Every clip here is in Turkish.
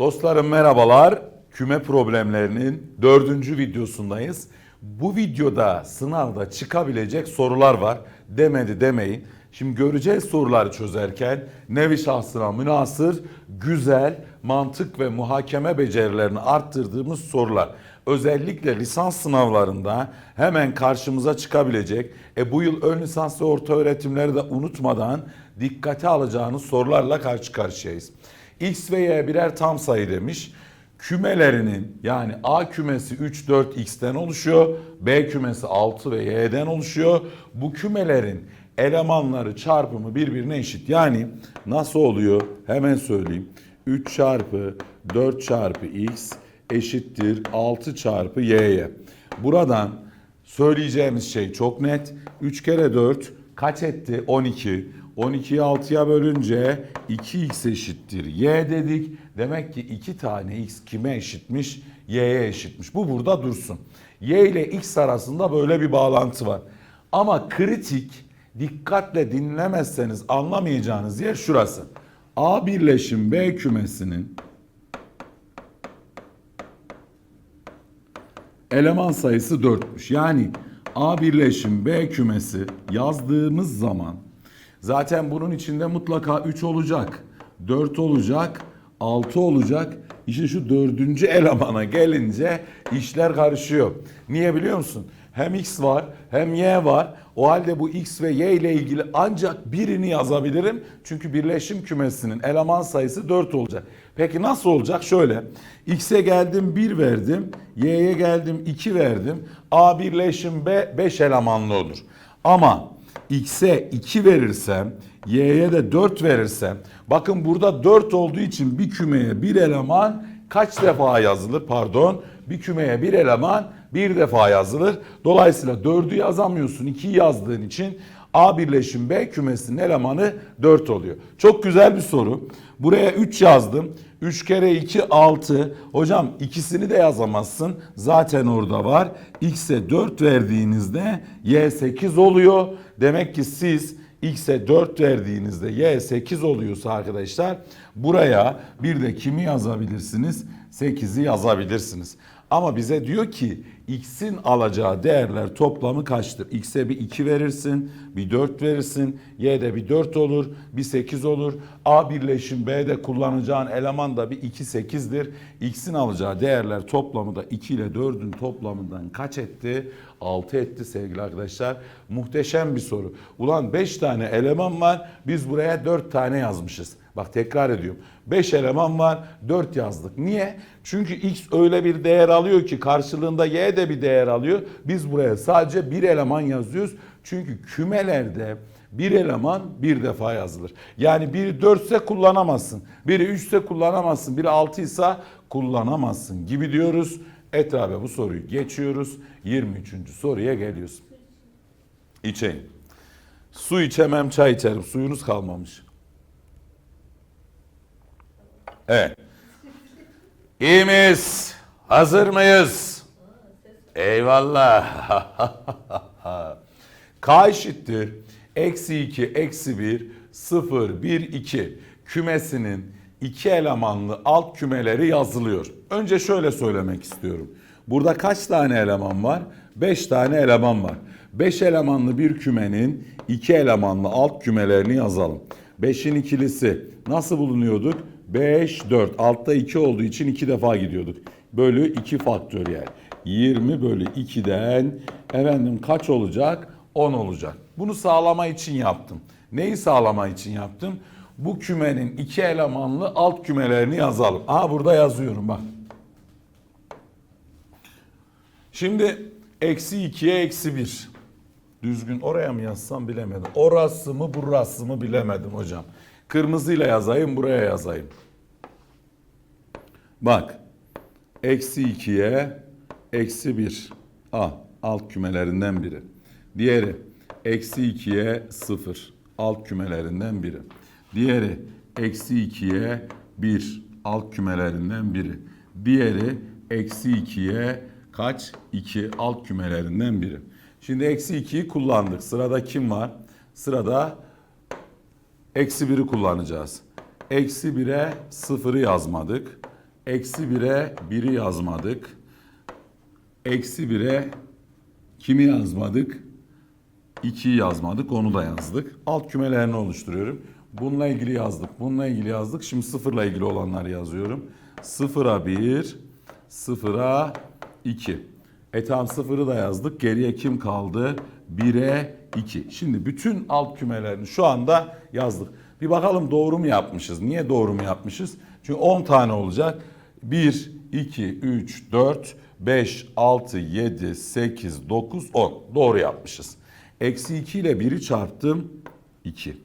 Dostlarım merhabalar. Küme problemlerinin dördüncü videosundayız. Bu videoda sınavda çıkabilecek sorular var. Demedi demeyin. Şimdi göreceğiz soruları çözerken nevi şahsına münasır, güzel, mantık ve muhakeme becerilerini arttırdığımız sorular. Özellikle lisans sınavlarında hemen karşımıza çıkabilecek, e bu yıl ön lisans ve orta öğretimleri de unutmadan dikkate alacağınız sorularla karşı karşıyayız. X ve Y birer tam sayı demiş. Kümelerinin yani A kümesi 3, 4, X'ten oluşuyor. B kümesi 6 ve Y'den oluşuyor. Bu kümelerin elemanları çarpımı birbirine eşit. Yani nasıl oluyor? Hemen söyleyeyim. 3 çarpı 4 çarpı X eşittir 6 çarpı Y'ye. Buradan söyleyeceğimiz şey çok net. 3 kere 4 kaç etti? 12. 12'yi 6'ya bölünce 2x eşittir y dedik. Demek ki 2 tane x kime eşitmiş? y'ye eşitmiş. Bu burada dursun. y ile x arasında böyle bir bağlantı var. Ama kritik dikkatle dinlemezseniz anlamayacağınız yer şurası. A birleşim B kümesinin eleman sayısı 4'müş. Yani A birleşim B kümesi yazdığımız zaman zaten bunun içinde mutlaka 3 olacak, 4 olacak, 6 olacak. İşte şu dördüncü elemana gelince işler karışıyor. Niye biliyor musun? Hem X var hem Y var. O halde bu X ve Y ile ilgili ancak birini yazabilirim. Çünkü birleşim kümesinin eleman sayısı 4 olacak. Peki nasıl olacak? Şöyle. X'e geldim 1 verdim. Y'ye geldim 2 verdim. A birleşim B 5 elemanlı olur. Ama X'e 2 verirsem, Y'ye de 4 verirsem, bakın burada 4 olduğu için bir kümeye bir eleman kaç defa yazılır? Pardon, bir kümeye bir eleman bir defa yazılır. Dolayısıyla 4'ü yazamıyorsun 2'yi yazdığın için A birleşim B kümesinin elemanı 4 oluyor. Çok güzel bir soru. Buraya 3 yazdım. 3 kere 2 6. Hocam ikisini de yazamazsın. Zaten orada var. X'e 4 verdiğinizde Y 8 oluyor. Demek ki siz X'e 4 verdiğinizde Y 8 oluyorsa arkadaşlar buraya bir de kimi yazabilirsiniz? 8'i yazabilirsiniz. Ama bize diyor ki x'in alacağı değerler toplamı kaçtır? X'e bir 2 verirsin, bir 4 verirsin, y'de bir 4 olur, bir 8 olur. A birleşim B'de kullanacağın eleman da bir 2 8'dir. X'in alacağı değerler toplamı da 2 ile 4'ün toplamından kaç etti? 6 etti sevgili arkadaşlar. Muhteşem bir soru. Ulan 5 tane eleman var, biz buraya 4 tane yazmışız. Bak tekrar ediyorum. 5 eleman var, 4 yazdık. Niye? Çünkü x öyle bir değer alıyor ki karşılığında y de bir değer alıyor. Biz buraya sadece bir eleman yazıyoruz. Çünkü kümelerde bir eleman bir defa yazılır. Yani biri 4 ise kullanamazsın. Biri 3 ise kullanamazsın. Biri 6 ise kullanamazsın gibi diyoruz. Etrafa bu soruyu geçiyoruz. 23. soruya geliyoruz. İçeyim. Su içemem çay içerim. Suyunuz kalmamış. Evet. İyi miyiz? Hazır mıyız? Eyvallah. K eşittir. Eksi 2, eksi 1, 0, 1, 2 kümesinin iki elemanlı alt kümeleri yazılıyor. Önce şöyle söylemek istiyorum. Burada kaç tane eleman var? 5 tane eleman var. 5 elemanlı bir kümenin iki elemanlı alt kümelerini yazalım. 5'in ikilisi nasıl bulunuyorduk? 5, 4. Altta 2 olduğu için 2 defa gidiyorduk. Bölü 2 faktöriyel. 20 bölü 2'den efendim kaç olacak? 10 olacak. Bunu sağlama için yaptım. Neyi sağlama için yaptım? Bu kümenin iki elemanlı alt kümelerini yazalım. Aha burada yazıyorum bak. Şimdi eksi 2'ye eksi 1. Düzgün oraya mı yazsam bilemedim. Orası mı burası mı bilemedim hocam. Kırmızıyla yazayım buraya yazayım. Bak. Eksi 2'ye eksi 1. A. Alt kümelerinden biri. Diğeri eksi 2'ye 0. Alt kümelerinden biri. Diğeri eksi 2'ye 1. Alt kümelerinden biri. Diğeri eksi 2'ye kaç? 2 alt kümelerinden biri. Şimdi eksi 2'yi kullandık. Sırada kim var? Sırada eksi 1'i kullanacağız. Eksi 1'e 0'ı yazmadık. Eksi 1'e 1'i yazmadık. Eksi 1'e kimi yazmadık? 2'yi yazmadık onu da yazdık. Alt kümelerini oluşturuyorum. Bununla ilgili yazdık. Bununla ilgili yazdık. Şimdi sıfırla ilgili olanları yazıyorum. Sıfıra 1, sıfıra 2. E tamam sıfırı da yazdık. Geriye kim kaldı? 1'e 2. Şimdi bütün alt kümelerini şu anda yazdık. Bir bakalım doğru mu yapmışız? Niye doğru mu yapmışız? Çünkü 10 tane olacak. 1, 2, 3, 4, 5, 6, 7, 8, 9, 10. Doğru yapmışız. Eksi 2 ile 1'i çarptım 2.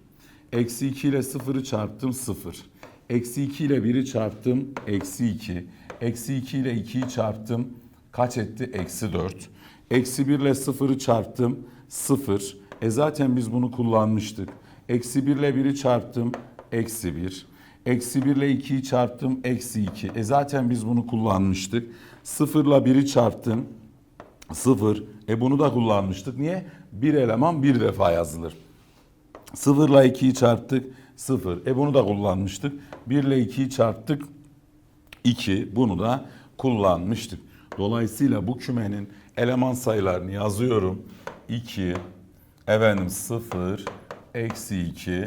Eksi 2 ile 0'ı çarptım 0. Eksi 2 ile 1'i çarptım eksi 2. Eksi 2 ile 2'yi çarptım kaç etti? Eksi 4. Eksi 1 ile 0'ı çarptım 0. E zaten biz bunu kullanmıştık. Eksi 1 ile 1'i çarptım eksi 1. Eksi 1 ile 2'yi çarptım eksi 2. E zaten biz bunu kullanmıştık. 0 ile 1'i çarptım 0. E bunu da kullanmıştık. Niye? Bir eleman bir defa yazılır. 0 ile 2'yi çarptık 0. E bunu da kullanmıştık. 1 ile 2'yi çarptık 2. Bunu da kullanmıştık. Dolayısıyla bu kümenin eleman sayılarını yazıyorum. 2, efendim 0, eksi 2,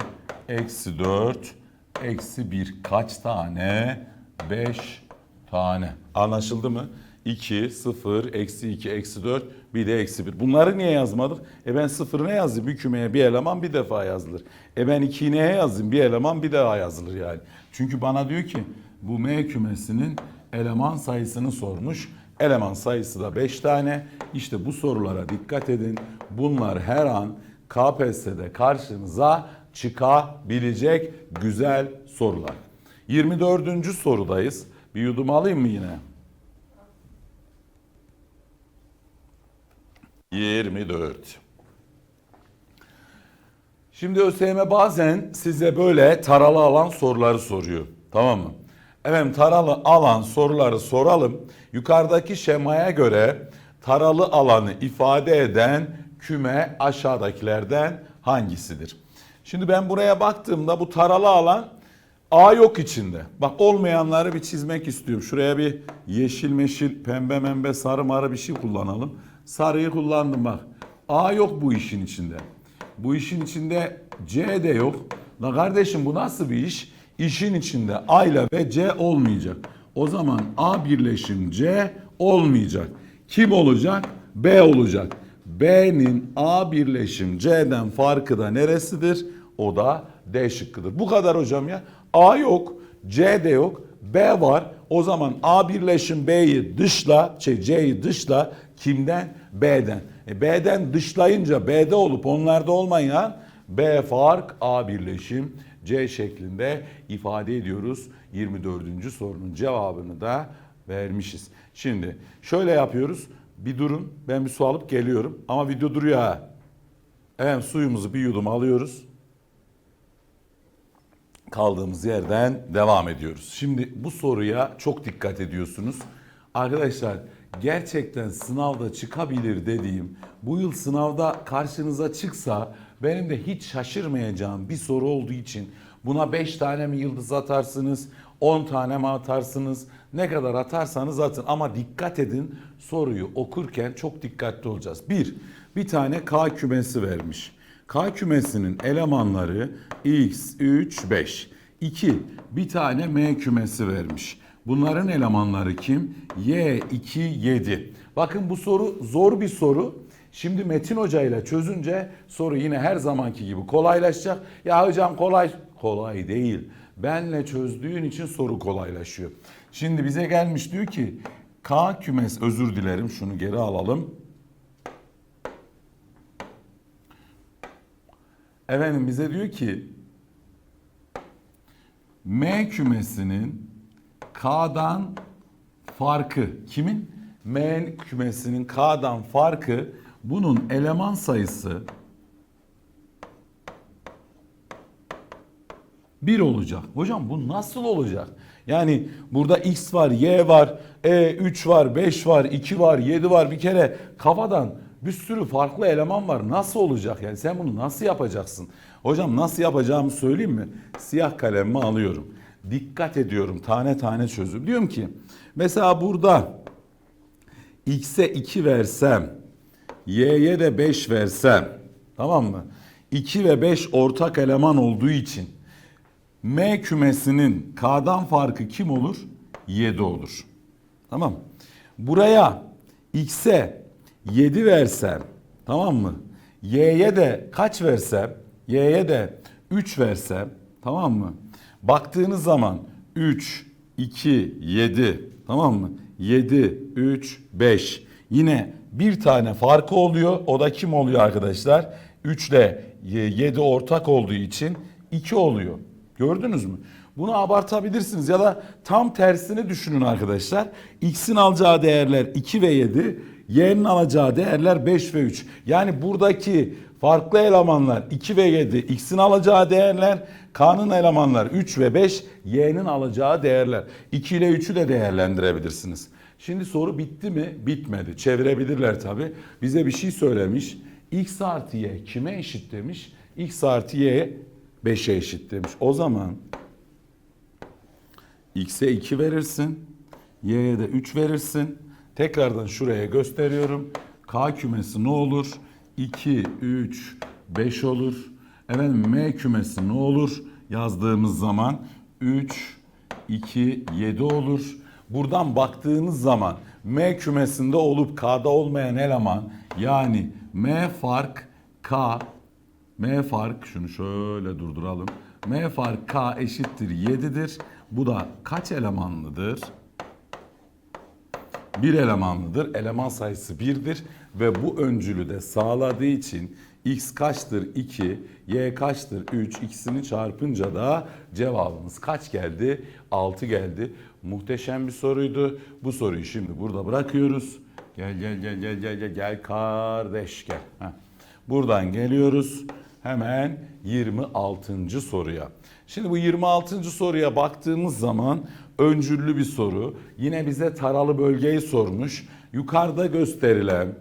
eksi 4, eksi 1 kaç tane? 5 tane. Anlaşıldı mı? 2, 0, eksi 2, eksi 4, bir de eksi 1. Bunları niye yazmadık? E ben 0'ı ne yazayım? Bir kümeye bir eleman bir defa yazılır. E ben 2'yi neye yazayım? Bir eleman bir daha yazılır yani. Çünkü bana diyor ki bu M kümesinin eleman sayısını sormuş. Eleman sayısı da 5 tane. İşte bu sorulara dikkat edin. Bunlar her an KPSS'de karşınıza çıkabilecek güzel sorular. 24. sorudayız. Bir yudum alayım mı yine? 24. Şimdi ÖSYM bazen size böyle taralı alan soruları soruyor. Tamam mı? Efendim taralı alan soruları soralım. Yukarıdaki şemaya göre taralı alanı ifade eden küme aşağıdakilerden hangisidir? Şimdi ben buraya baktığımda bu taralı alan A yok içinde. Bak olmayanları bir çizmek istiyorum. Şuraya bir yeşil meşil pembe membe sarı marı bir şey kullanalım. Sarıyı kullandım bak. A yok bu işin içinde. Bu işin içinde C de yok. La kardeşim bu nasıl bir iş? İşin içinde A ile ve C olmayacak. O zaman A birleşim C olmayacak. Kim olacak? B olacak. B'nin A birleşim C'den farkı da neresidir? O da D şıkkıdır. Bu kadar hocam ya. A yok, C de yok, B var. O zaman A birleşim B'yi dışla, şey C'yi dışla kimden? B'den. E B'den dışlayınca B'de olup onlarda olmayan B fark A birleşim C şeklinde ifade ediyoruz. 24. sorunun cevabını da vermişiz. Şimdi şöyle yapıyoruz. Bir durun. Ben bir su alıp geliyorum. Ama video duruyor ha. Evet suyumuzu bir yudum alıyoruz. Kaldığımız yerden devam ediyoruz. Şimdi bu soruya çok dikkat ediyorsunuz. Arkadaşlar gerçekten sınavda çıkabilir dediğim bu yıl sınavda karşınıza çıksa benim de hiç şaşırmayacağım bir soru olduğu için buna 5 tane mi yıldız atarsınız, 10 tane mi atarsınız, ne kadar atarsanız atın ama dikkat edin soruyu okurken çok dikkatli olacağız. Bir, bir tane K kümesi vermiş. K kümesinin elemanları x, 3, 5. 2. Bir tane M kümesi vermiş. Bunların elemanları kim? Y, 2, 7. Bakın bu soru zor bir soru. Şimdi Metin Hoca ile çözünce soru yine her zamanki gibi kolaylaşacak. Ya hocam kolay, kolay değil. Benle çözdüğün için soru kolaylaşıyor. Şimdi bize gelmiş diyor ki K kümes özür dilerim şunu geri alalım. Efendim bize diyor ki M kümesinin K'dan farkı kimin? M kümesinin K'dan farkı bunun eleman sayısı 1 olacak. Hocam bu nasıl olacak? Yani burada x var, y var, e 3 var, 5 var, 2 var, 7 var. Bir kere kafadan bir sürü farklı eleman var. Nasıl olacak? Yani sen bunu nasıl yapacaksın? Hocam nasıl yapacağımı söyleyeyim mi? Siyah kalemimi alıyorum. dikkat ediyorum. Tane tane çözüm. Diyorum ki mesela burada x'e 2 versem y'ye de 5 versem tamam mı? 2 ve 5 ortak eleman olduğu için M kümesinin K'dan farkı kim olur? 7 olur. Tamam. Buraya X'e 7 versem tamam mı? Y'ye de kaç versem? Y'ye de 3 versem tamam mı? Baktığınız zaman 3, 2, 7 tamam mı? 7, 3, 5. Yine bir tane farkı oluyor. O da kim oluyor arkadaşlar? 3 ile 7 ortak olduğu için 2 oluyor. Gördünüz mü? Bunu abartabilirsiniz ya da tam tersini düşünün arkadaşlar. X'in alacağı değerler 2 ve 7, Y'nin alacağı değerler 5 ve 3. Yani buradaki farklı elemanlar 2 ve 7, X'in alacağı değerler, K'nın elemanlar 3 ve 5, Y'nin alacağı değerler. 2 ile 3'ü de değerlendirebilirsiniz. Şimdi soru bitti mi? Bitmedi. Çevirebilirler tabi. Bize bir şey söylemiş. X artı Y kime eşit demiş? X artı Y 5'e eşit demiş. O zaman X'e 2 verirsin. Y'ye de 3 verirsin. Tekrardan şuraya gösteriyorum. K kümesi ne olur? 2, 3, 5 olur. Efendim M kümesi ne olur? Yazdığımız zaman 3, 2, 7 olur. Buradan baktığınız zaman M kümesinde olup K'da olmayan eleman yani M fark K M fark şunu şöyle durduralım. M fark K eşittir 7'dir. Bu da kaç elemanlıdır? Bir elemanlıdır. Eleman sayısı 1'dir ve bu öncülü de sağladığı için x kaçtır 2, y kaçtır 3 ikisini çarpınca da cevabımız kaç geldi? 6 geldi. Muhteşem bir soruydu. Bu soruyu şimdi burada bırakıyoruz. Gel gel gel gel gel gel gel kardeş gel. Heh. Buradan geliyoruz hemen 26. soruya. Şimdi bu 26. soruya baktığımız zaman öncüllü bir soru. Yine bize taralı bölgeyi sormuş. Yukarıda gösterilen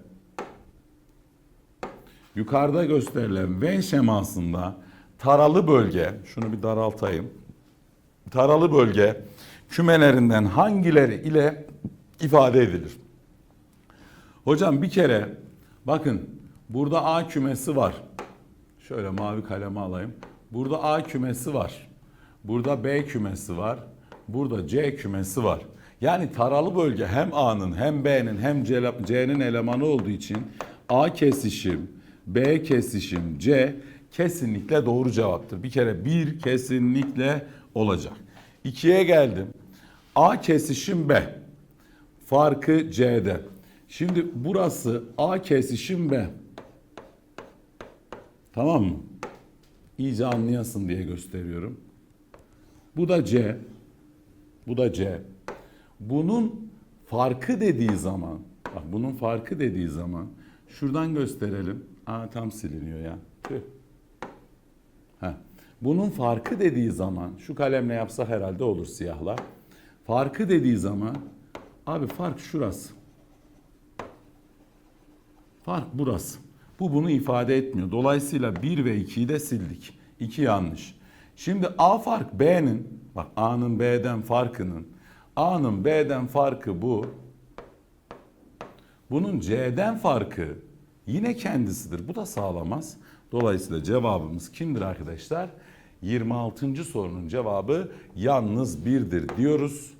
yukarıda gösterilen Venn şemasında taralı bölge, şunu bir daraltayım. Taralı bölge kümelerinden hangileri ile ifade edilir? Hocam bir kere bakın burada A kümesi var. Şöyle mavi kalemi alayım. Burada A kümesi var. Burada B kümesi var. Burada C kümesi var. Yani taralı bölge hem A'nın hem B'nin hem C'nin elemanı olduğu için A kesişim, B kesişim, C kesinlikle doğru cevaptır. Bir kere bir kesinlikle olacak. İkiye geldim. A kesişim B. Farkı C'de. Şimdi burası A kesişim B. Tamam mı? İyice anlayasın diye gösteriyorum. Bu da C. Bu da C. Bunun farkı dediği zaman, bak bunun farkı dediği zaman şuradan gösterelim. Aa tam siliniyor ya. Tüh. Heh. Bunun farkı dediği zaman şu kalemle yapsa herhalde olur siyahla. Farkı dediği zaman abi fark şurası. Fark burası. Bu bunu ifade etmiyor. Dolayısıyla 1 ve 2'yi de sildik. 2 yanlış. Şimdi A fark B'nin, bak A'nın B'den farkının, A'nın B'den farkı bu. Bunun C'den farkı yine kendisidir. Bu da sağlamaz. Dolayısıyla cevabımız kimdir arkadaşlar? 26. sorunun cevabı yalnız birdir diyoruz.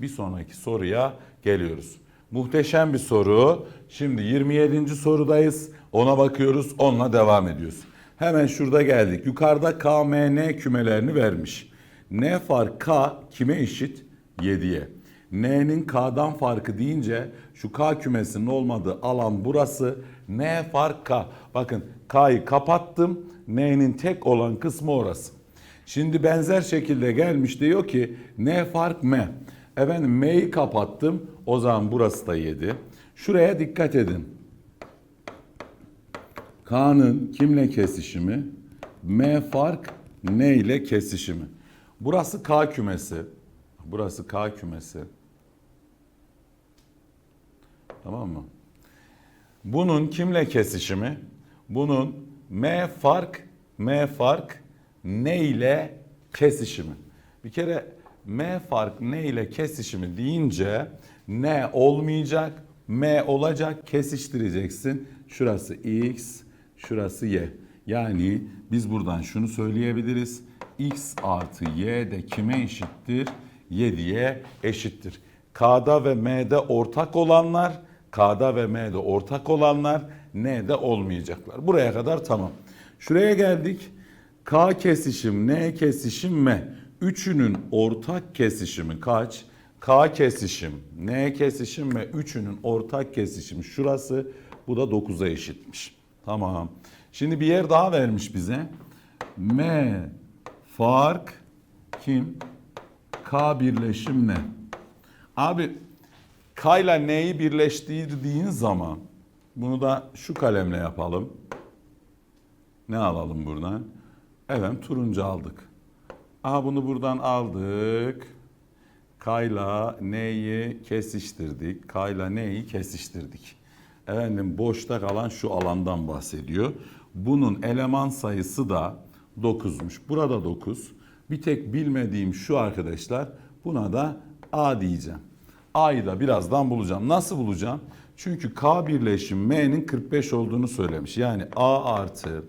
Bir sonraki soruya geliyoruz. Muhteşem bir soru. Şimdi 27. sorudayız. Ona bakıyoruz, onunla devam ediyoruz. Hemen şurada geldik. Yukarıda K, M, N kümelerini vermiş. N fark K kime eşit? 7'ye. N'nin K'dan farkı deyince şu K kümesinin olmadığı alan burası. N fark K. Bakın K'yı kapattım. N'nin tek olan kısmı orası. Şimdi benzer şekilde gelmiş diyor ki N fark M. Efendim M'yi kapattım. O zaman burası da 7. Şuraya dikkat edin. K'nın kimle kesişimi? M fark N ile kesişimi. Burası K kümesi. Burası K kümesi. Tamam mı? Bunun kimle kesişimi? Bunun M fark M fark N ile kesişimi. Bir kere M fark N ile kesişimi deyince N olmayacak, M olacak, kesiştireceksin. Şurası X, şurası Y. Yani biz buradan şunu söyleyebiliriz. X artı Y de kime eşittir? 7'ye eşittir. K'da ve M'de ortak olanlar, K'da ve M'de ortak olanlar N'de olmayacaklar. Buraya kadar tamam. Şuraya geldik. K kesişim, N kesişim, M. Üçünün ortak kesişimi kaç? K kesişim, N kesişim ve üçünün ortak kesişimi şurası. Bu da 9'a eşitmiş. Tamam. Şimdi bir yer daha vermiş bize. M fark kim? K birleşim ne? Abi K ile N'yi birleştirdiğin zaman bunu da şu kalemle yapalım. Ne alalım buradan? Evet turuncu aldık. Aha bunu buradan aldık. Kayla neyi kesiştirdik? Kayla neyi kesiştirdik? Efendim boşta kalan şu alandan bahsediyor. Bunun eleman sayısı da 9'muş. Burada 9. Bir tek bilmediğim şu arkadaşlar. Buna da A diyeceğim. A'yı da birazdan bulacağım. Nasıl bulacağım? Çünkü K birleşim M'nin 45 olduğunu söylemiş. Yani A artı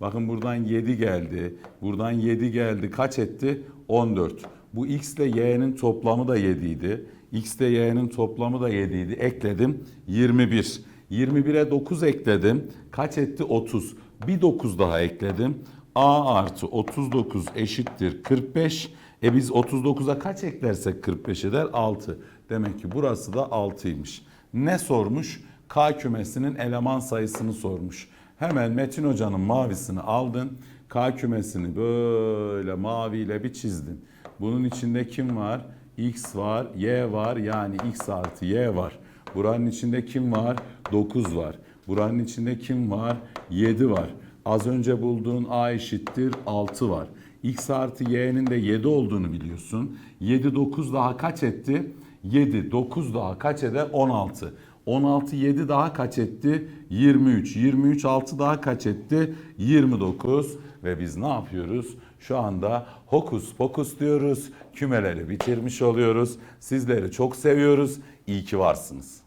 Bakın buradan 7 geldi. Buradan 7 geldi. Kaç etti? 14. Bu x ile y'nin toplamı da 7 idi. x ile y'nin toplamı da 7 idi. Ekledim 21. 21'e 9 ekledim. Kaç etti? 30. Bir 9 daha ekledim. a artı 39 eşittir 45. E biz 39'a kaç eklersek 45 eder? 6. Demek ki burası da 6'ymış. Ne sormuş? K kümesinin eleman sayısını sormuş. Hemen Metin Hoca'nın mavisini aldın. K kümesini böyle maviyle bir çizdin. Bunun içinde kim var? X var, Y var yani X artı Y var. Buranın içinde kim var? 9 var. Buranın içinde kim var? 7 var. Az önce bulduğun A eşittir 6 var. X artı Y'nin de 7 olduğunu biliyorsun. 7 9 daha kaç etti? 7 9 daha kaç eder? 16. 16 7 daha kaç etti? 23. 23 6 daha kaç etti? 29 ve biz ne yapıyoruz? Şu anda hokus pokus diyoruz. Kümeleri bitirmiş oluyoruz. Sizleri çok seviyoruz. İyi ki varsınız.